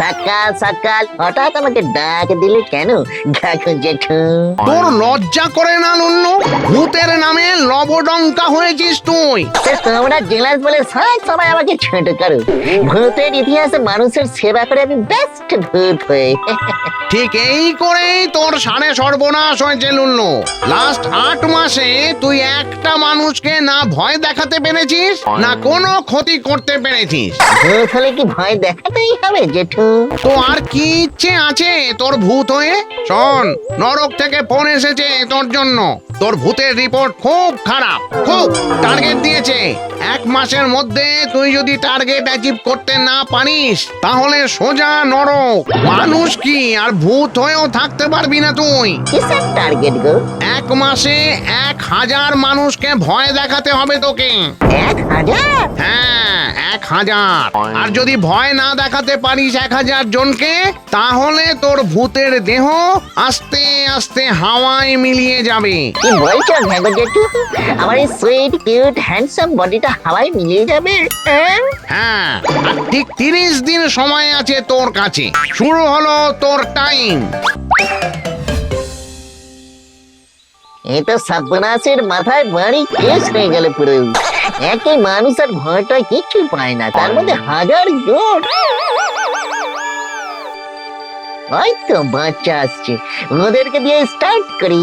সকাল সকাল হঠাৎ আমাকে ডাক দিলে কেন? কাকু জেঠু। তোর লজ্জা করে না লুল্ল ভূতের নামে লবডঙ্কা হয়েছিস তুই। সে তোমরা জেলাস বলে সব সবাই আমাকে ছোট করো। ভূতের ইতিহাসে মানুষের সেবা করে আমি বেস্ট ভূত হয়ে ঠিক এই করেই তোর সাড়ে সর্বনাশ হয়েছে লুল্লু। লাস্ট আট মাসে তুই একটা মানুষকে না ভয় দেখাতে পেরেছিস না কোনো ক্ষতি করতে পেরেছিস। ভূত হলে কি ভয় দেখাতেই হবে জেঠু? তো আর কি ইচ্ছে আছে তোর ভূত হয়ে? শোন নরক থেকে ফোন এসেছে তোর জন্য। তোর ভূতের রিপোর্ট খুব খারাপ খুব টার্গেট দিয়েছে। এক মাসের মধ্যে তুই যদি টার্গেট অ্যাচিভ করতে না পারিস তাহলে সোজা নরক। মানুষ কি আর ভূত হয়েও থাকতে পারবি না তুই। কিসের টার্গেট গো? এক মাসে এক হাজার মানুষকে ভয় দেখাতে হবে তোকে। এক হাজার? হ্যাঁ এক হাজার। আর যদি ভয় না দেখাতে পারিস এক হাজার জনকে তাহলে তোর ভূতের দেহ আস্তে আস্তে হাওয়ায় মিলিয়ে যাবে। কি বলছো ভেগো জেঠু? আমার এই সুইট কিউট হ্যান্ডসাম বডিটা হাওয়ায় মিলিয়ে যাবে হ্যাঁ? হ্যাঁ আর ঠিক তিরিশ দিন সময় আছে তোর কাছে। শুরু হলো তোর টাইম এ তো মাথায় বাড়ি কেস হয়ে গেল পুরো। একই মানুষ আর ভয়টা কিচ্ছু পায় না, তার মধ্যে হাজার জন ওই তো বাচ্চা আসছে, ওদেরকে দিয়ে স্টার্ট করি।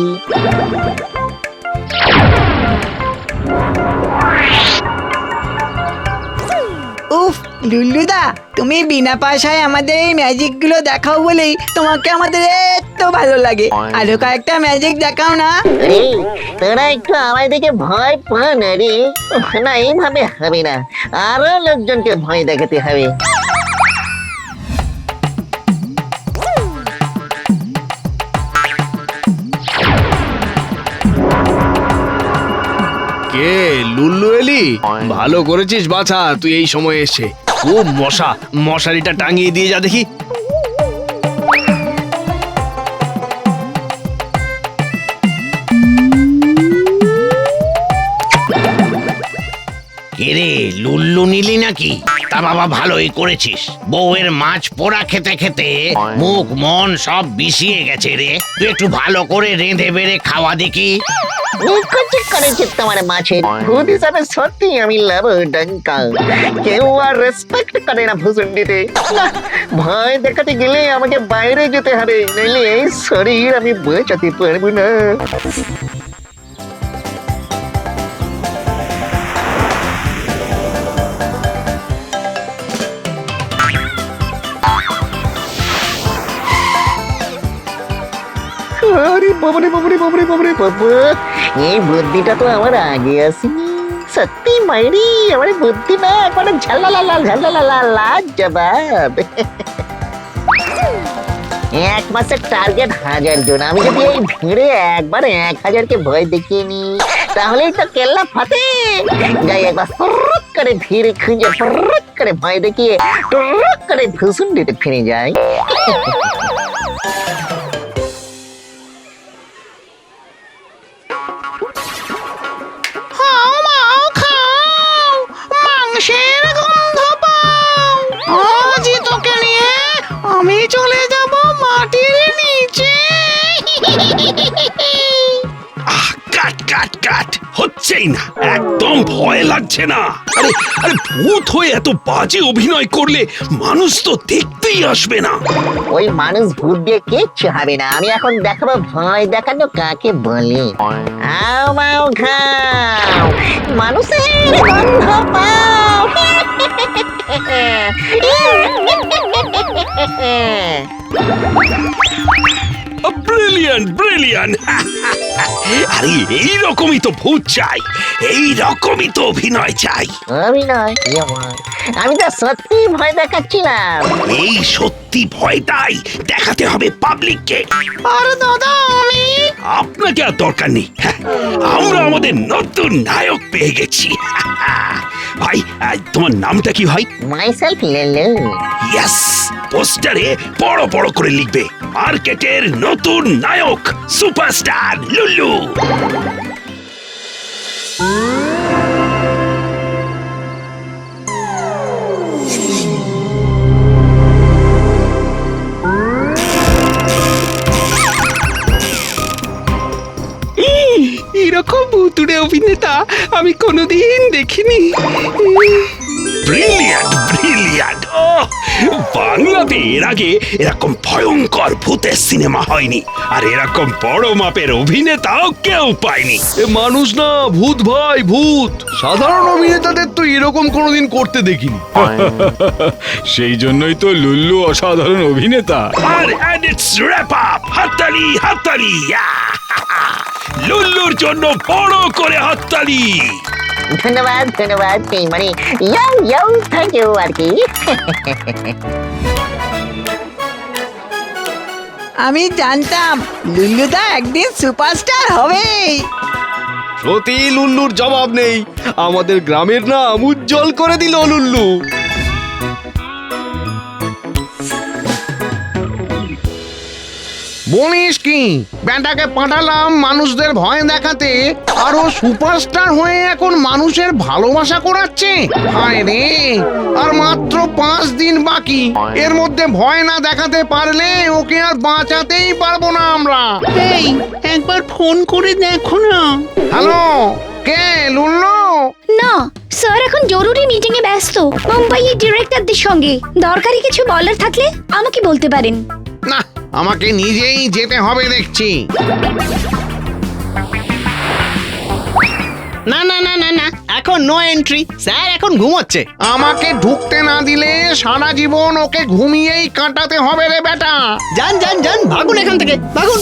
লুল্লুদা তুমি বিনা পয়সায় আমাদের এই ম্যাজিকগুলো দেখাও বলেই তোমাকে আমাদের এত ভালো লাগে। আরও কয়েকটা ম্যাজিক দেখাও না। রে তোরা একটু আমায় দেখে ভয় পা না রে। উফ, না এইভাবে হবে না। আরও লোকজনকে ভয় দেখাতে হবে। কে লুল্লু এলি? ভালো করেছিস বাছা তুই এই সময় এসে। খুব মশা। মশারিটা টাঙিয়ে দিয়ে যা দেখি। কিরে, লুল্লু নিলি নাকি? তা বাবা ভালোই করেছিস। বউয়ের মাছ পোড়া খেতে খেতে মুখ মন সব বিষিয়ে গেছে রে। তুই একটু ভালো করে রেঁধে বেড়ে খাওয়া দেখি। নিকুচি করেছে তোমার মাছের। ভূত হিসাবে সত্যি আমি লাভ ডঙ্কা। কেউ আর রেসপেক্ট করে না ভূষণ্ডিতে ভয় দেখাতে গেলে আমাকে বাইরে যেতে হবে, নইলে এই শরীর আমি বোঝাতে পারব না। বাবারে বাবারে বাবারে বাবারে, বাবা। এই বুদ্ধিটা তো আমার আগে আসেনি। সত্যি মাইরি, আমার বুদ্ধি না, একবারে ঝালালালা ঝালালালা জবাব। এক মাসের টার্গেট হাজার জন। আমি যদি এই ভিড়ে একবার এক হাজারকে ভয় দেখিয়ে নি তাহলেই তো কেল্লা ফাতে যাই একবার ফরক করে ভিড়ে খুঁজে ফরক করে ভয় দেখিয়ে টরক করে ভূষণ দিতে ফিরে যায় কাট কাট, হচ্ছেই না। একদম ভয় লাগছে না। আরে আরে ভূত হয়ে এত বাজে অভিনয় করলে মানুষ তো দেখতেই আসবে না। ওই মানুষ ভূত দিয়ে কিচ্ছু হবে না। আমি এখন দেখাবো, ভয় দেখানো কাকে বলে? আও, মাও খাও মানুষের গন্ধ পাও ব্রিলিয়ান্ট আরে এই রকমই তো ভূত চাই। এই রকমই তো অভিনয় চাই। অভিনয়? কি আমার? আমি তো সত্যি ভয় দেখাচ্ছিলাম। এই সত্যি ভয়টাই দেখাতে হবে পাবলিককে আর দাদা আমি আপনাকে আর দরকার নেই। হ্যাঁ, আমরা আমাদের নতুন নায়ক পেয়ে গেছি। ভাই আহ, তোমার নামটা কি ভাই? মাইসেলফ লেলে ইয়েস পোস্টারে বড় বড় করে লিখবে। মার্কেটের নতুন নায়ক সুপারস্টার লুলু। এরকম ভুতুড়ে অভিনেতা আমি কোনোদিন দেখিনি। ব্রিলিয়ান্ট ব্রিলিয়ান্ট বাংলাতে এর আগে এরকম ভয়ঙ্কর ভূতের সিনেমা হয়নি। আর এরকম বড় মাপের অভিনেতাও কেউ পায়নি। এ মানুষ না ভূত ভাই ভূত। সাধারণ অভিনেতাদের তো এরকম কোনোদিন করতে দেখিনি। সেই জন্যই তো লুল্লু অসাধারণ অভিনেতা। আর and it's wrap up হাততালি হাততালি লুল্লুর জন্য বড় করে হাততালি। ধন্যবাদ ধন্যবাদ এই মানে ইয়াও ইয়াও থ্যাংক ইউ আর কি। আমি জানতাম লুল্লুদা একদিন সুপারস্টার হবে সত্যি লুল্লুর জবাব নেই। আমাদের গ্রামের নাম উজ্জ্বল করে দিল লুল্লু। বলিস কি? ব্যাটাকে পাঠালাম মানুষদের ভয় দেখাতে। আর ও সুপারস্টার হয়ে এখন মানুষের ভালোবাসা করাচ্ছে। হায় রে! আর মাত্র পাঁচ দিন বাকি। এর মধ্যে ভয় না দেখাতে পারলে ওকে আর বাঁচাতেই পারব না আমরা। এই একবার ফোন করে দেখো না। হ্যালো কে লুল্লু? না স্যার এখন জরুরি মিটিং এ ব্যস্ত। মুম্বাইয়ের ডিরেক্টরদের সঙ্গে। দরকারি কিছু বলার থাকলে আমাকে বলতে পারেন। আমাকে নিজেই যেতে হবে দেখছি। না না না না না এখন নো এন্ট্রি স্যার এখন ঘুমোচ্ছে। আমাকে ঢুকতে না দিলে সারা জীবন ওকে ঘুমিয়েই কাটাতে হবে রে বেটা। যান যান যান ভাগুন এখান থেকে ভাগুন।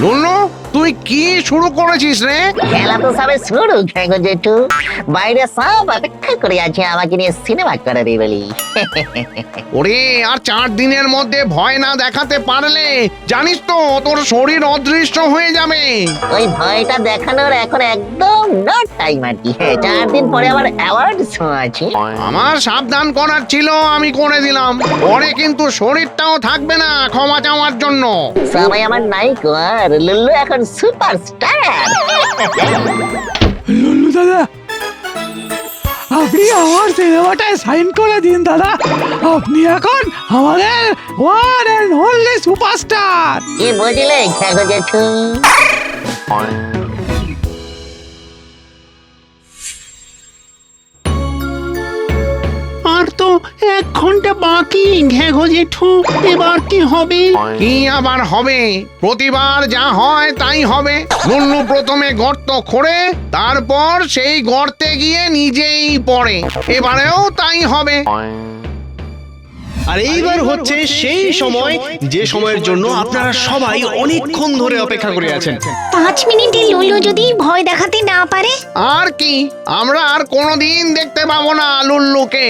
লুল্লু তুই কি শুরু করেছিস রে? খেলা তো সবে শুরু খেগো জেঠু বাইরে সব অপেক্ষা করে আছে আমাকে নিয়ে সিনেমা করাবে বলি। ওরে আর চার দিনের মধ্যে ভয় না দেখাতে পারলে জানিস তো তোর শরীর অদৃশ্য হয়ে যাবে। ওই ভয়টা দেখানোর এখন একদম নো টাইম আর কি। হ্যাঁ, চার দিন পরে আবার অ্যাওয়ার্ড শো আছে। আমার সাবধান করার ছিল আমি করে দিলাম। পরে কিন্তু শরীরটাও থাকবে না ক্ষমা চাওয়ার জন্য। সবাই আমার নায়িক আর লুল্লু এখন সুপারস্টার লুলু দাদা আপনি আমার সিনেমাটায় সাইন করে দিন দাদা। আপনি এখন আমাদের ওয়ান অ্যান্ড অনলি সুপারস্টার কি বুঝলে খেগো জেঠু? এক ঘণ্টা বাকি ঘেঘো জেঠু, এবার কি হবে? কি আবার হবে? প্রতিবার যা হয় তাই হবে। মুন্নু প্রথমে গর্ত খোঁড়ে, তারপর সেই গর্তে গিয়ে নিজেই পড়ে। এবারেও তাই হবে। আর এইবার হচ্ছে সেই সময় যে সময়ের জন্য আপনারা সবাই অনেকক্ষণ ধরে অপেক্ষা করে আছেন। পাঁচ মিনিটে লুলু যদি ভয় দেখাতে না পারে? আর কি আমরা আর কোনোদিন দেখতে পাবো না লুল্লুকে।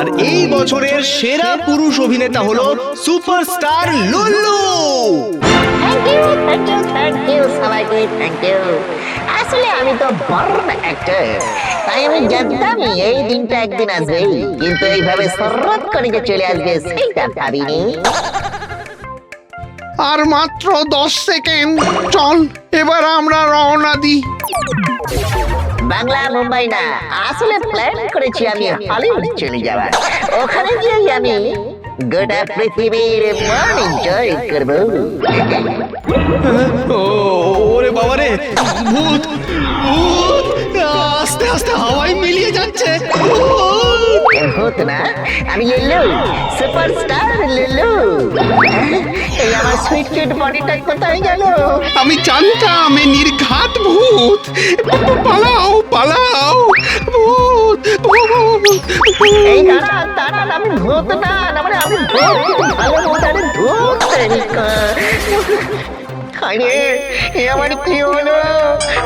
আর এই বছরের সেরা পুরুষ অভিনেতা হলো সুপারস্টার লুল্লু। আর মাত্র দশ সেকেন্ড। চল, এবার আমরা রওনা দিই। বাংলা, মুম্বাই না। আসলে প্ল্যান করেছি আমি হলিউড চলে যাওয়ার। ওখানে গিয়েই আমি গোটা পৃথিবীর এনজয় করব। ওরে বাবা রে। ভূত ভূত। আস্তে আস্তে হাওয়ায় মিলিয়ে যাচ্ছে। ভূত না আমি লুল্লু সুপারস্টার লুল্লু এই আমার সুইট কিউট বডিটা কোথায় গেল? আমি জানতাম এ নির্ঘাত ভূত। পালাও পালাও। এই দাঁড়া দাঁড়া আমি ভূত না না মানে আমি ভূত। ভালো ভূত আরে ভূত আরে এ আমার কি হলো?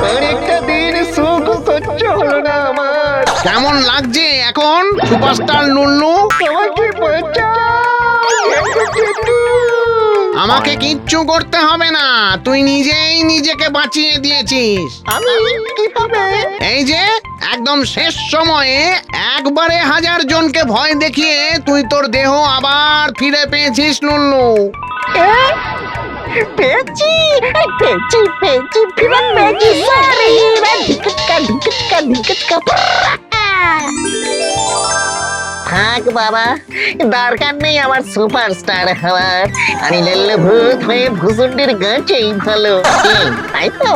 অনেকটা দিন সুখ সহ্য হলো না আমার। কেমন লাগছে এখন? সুপারস্টার নুন্নু? তোমাকে বাঁচাও। আমাকে কিচ্ছু করতে হবে না। তুই নিজেই নিজেকে বাঁচিয়ে দিয়েছিস। আমি কীভাবে? এই যে একদম শেষ সময়ে একবারে হাজার জনকে ভয় দেখিয়ে তুই তোর দেহ আবার ফিরে পেয়েছিস লুল্লু। পেয়েছি? এই পেয়েছি পেয়েছি ফিরত পেয়েছি। থাক বাবা, দরকার নেই আমার সুপারস্টার হওয়ার। আমি লেল্লে ভূত হয়ে ভুসুন্ডির গাছেই ভালো। তাই তো?